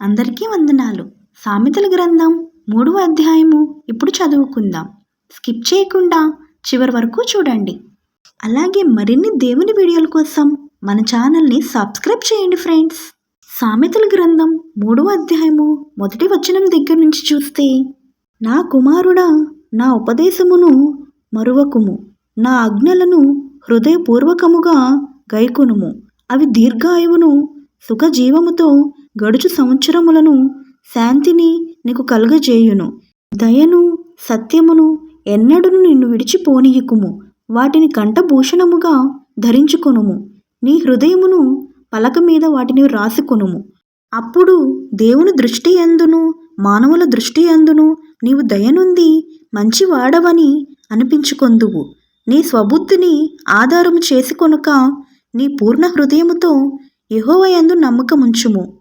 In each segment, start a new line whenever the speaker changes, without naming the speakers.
అందరికీ వందనాలు. సామెతల గ్రంథం మూడవ అధ్యాయము. ఇప్పుడు చదువుకుందాం. స్కిప్ చేయకుండా చివరి వరకు చూడండి. అలాగే మరిన్ని దేవుని వీడియోల కోసం మన ఛానల్ని సబ్స్క్రైబ్ చేయండి ఫ్రెండ్స్. సామెతల గ్రంథం మూడవ అధ్యాయము మొదటి వచనం దగ్గర నుంచి చూస్తే నా కుమారుడా నా ఉపదేశమును మరువకుము. నా ఆజ్ఞలను హృదయపూర్వకముగా గైకొనుము. అవి దీర్ఘాయువును సుఖజీవముతో గడుచు సంవత్సరములను శాంతిని నీకు కలుగజేయును. దయను సత్యమును ఎన్నడను నిన్ను విడిచిపోనీయకుము. వాటిని కంఠభూషణముగా ధరించుకొనుము. నీ హృదయమును పలక మీద వాటిని రాసుకొనుము. అప్పుడు దేవుని దృష్టి ఎందును మానవుల దృష్టి ఎందును నీవు దయనుంది మంచివాడవని అనిపించుకొందువు. నీ స్వబుద్ధిని ఆధారము చేసుకొనుక నీ పూర్ణ హృదయముతో యహోవయందు నమ్మకముంచుము.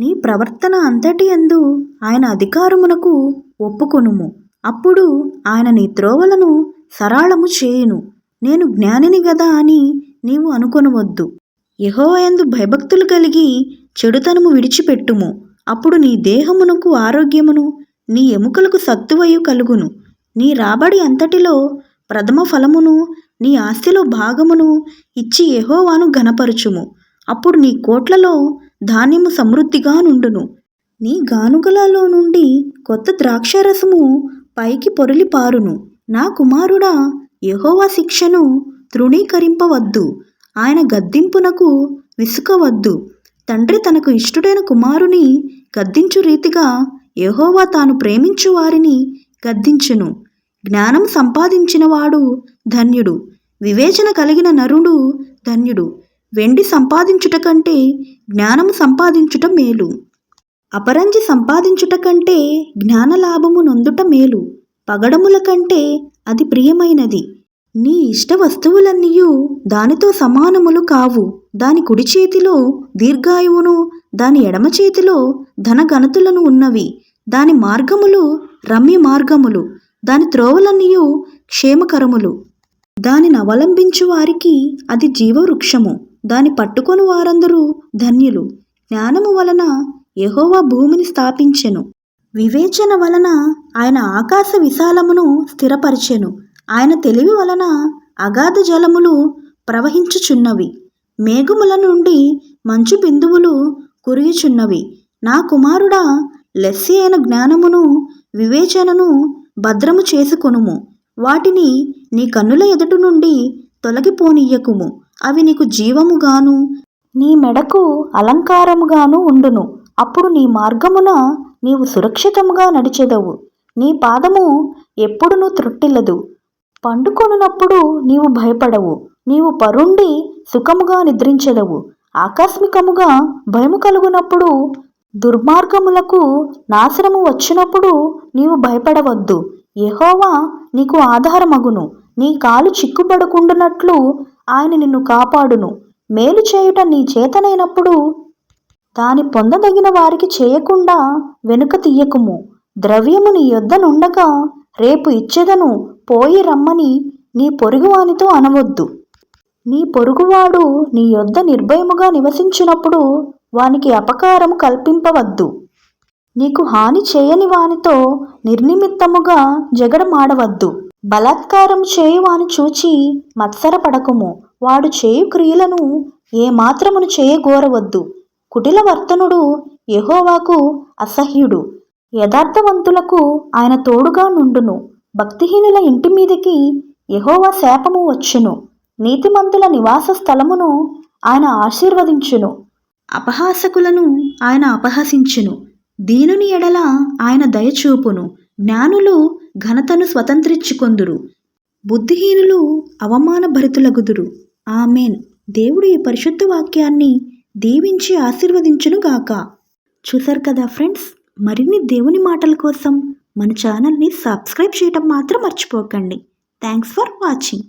నీ ప్రవర్తన అంతటి యందు ఆయన అధికారమునకు ఒప్పుకొనుము. అప్పుడు ఆయన నీ త్రోవలను సరాళము చేయును. నేను జ్ఞానిని గదా అని నీవు అనుకొనవద్దు. యెహోవయందు భయభక్తులు కలిగి చెడుతనము విడిచిపెట్టుము. అప్పుడు నీ దేహమునకు ఆరోగ్యమును నీ ఎముకలకు సత్తువయు కలుగును. నీ రాబడి అంతటిలో ప్రథమ ఫలమును నీ ఆస్తిలో భాగమును ఇచ్చి యహోవాను ఘనపరుచుము. అప్పుడు నీ కోట్లలో ధాన్యము సమృద్ధిగా నుండును. నీ గానుగలలో నుండి కొత్త ద్రాక్షారసము పైకి పొరలి పారును. నా కుమారుడా యహోవా శిక్షను తృణీకరింపవద్దు. ఆయన గద్దింపునకు విసుకవద్దు. తండ్రి తనకు ఇష్టుడైన కుమారుని గద్దించు రీతిగా యహోవా తాను ప్రేమించు వారిని గద్దించును. జ్ఞానం సంపాదించినవాడు ధన్యుడు. వివేచన కలిగిన నరుడు ధన్యుడు. వెండి సంపాదించుట కంటే జ్ఞానము సంపాదించుట మేలు. అపరంజి సంపాదించుట కంటే జ్ఞానలాభము నొందుట మేలు. పగడముల కంటే అది ప్రియమైనది. నీ ఇష్ట వస్తువులన్నీయు దానితో సమానములు కావు. దాని కుడి చేతిలో దీర్ఘాయువును దాని ఎడమ చేతిలో ధనగణతులను ఉన్నవి. దాని మార్గములు రమ్య మార్గములు. దాని త్రోవలన్నీయు క్షేమకరములు. దానిని అవలంబించు వారికి అది జీవవృక్షము. దాని పట్టుకొని వారందరూ ధన్యులు. జ్ఞానము వలన యహోవా భూమిని స్థాపించెను. వివేచన వలన ఆయన ఆకాశ విశాలమును స్థిరపరిచెను. ఆయన తెలివి వలన అగాధ జలములు ప్రవహించుచున్నవి. మేఘముల నుండి మంచు బిందువులు కురియుచున్నవి. నా కుమారుడా లెస్సి అయిన జ్ఞానమును వివేచనను భద్రము చేసుకొనుము. వాటిని నీ కన్నుల ఎదుటి నుండి తొలగిపోనీయకుము అవి నీకు జీవముగాను నీ మెడకు అలంకారముగాను ఉండును. అప్పుడు నీ మార్గమున నీవు సురక్షితముగా నడిచెదవు. నీ పాదము ఎప్పుడునూ త్రుట్టిల్లదు. పండుకొనున్నప్పుడు నీవు భయపడవు. నీవు పరుండి సుఖముగా నిద్రించెదవు. ఆకస్మికముగా భయము కలుగునప్పుడు దుర్మార్గములకు నాశనము వచ్చినప్పుడు నీవు భయపడవద్దు. ఎహోవా నీకు ఆధారమగును. నీ కాలు చిక్కుపడుకుంటున్నట్లు ఆయన నిన్ను కాపాడును. మేలు చేయుట నీ చేతనైనప్పుడు దాని పొందదగిన వారికి చేయకుండా వెనుక తీయకుము. ద్రవ్యము నీ యొద్దనుండగా రేపు ఇచ్చేదను. పోయి రమ్మని నీ పొరుగువానితో అనవద్దు. నీ పొరుగువాడు నీ యొద్ద నిర్భయముగా నివసించినప్పుడు వానికి అపకారం కల్పింపవద్దు. నీకు హాని చేయని వానితో నిర్నిమిత్తముగా జగడమాడవద్దు. బలాత్కారం చేయువాని చూచి మత్సరపడకుము. వాడు చేయు క్రియలను ఏమాత్రమును చేయగోరవద్దు. కుటిల వర్తనుడు అసహ్యుడు. యథార్థవంతులకు ఆయన తోడుగా నుండును. భక్తిహీనుల ఇంటి మీదకి యహోవా శాపము వచ్చును. నీతిమంతుల నివాస స్థలమును ఆయన ఆశీర్వదించును. అపహాసకులను ఆయన అపహసించును. దీనుని ఎడల ఆయన దయచూపును. జ్ఞానులు ఘనతను స్వతంత్రించుకొందురు. బుద్ధిహీనులు అవమానభరితులగుదురు. ఆమెన్. దేవుడు ఈ పరిశుద్ధ వాక్యాన్ని దీవించి ఆశీర్వదించును గాక చూసారు కదా ఫ్రెండ్స్? మరిన్ని దేవుని మాటల కోసం మన ఛానల్ని సబ్స్క్రైబ్ చేయటం మాత్రం మర్చిపోకండి. Thanks for watching.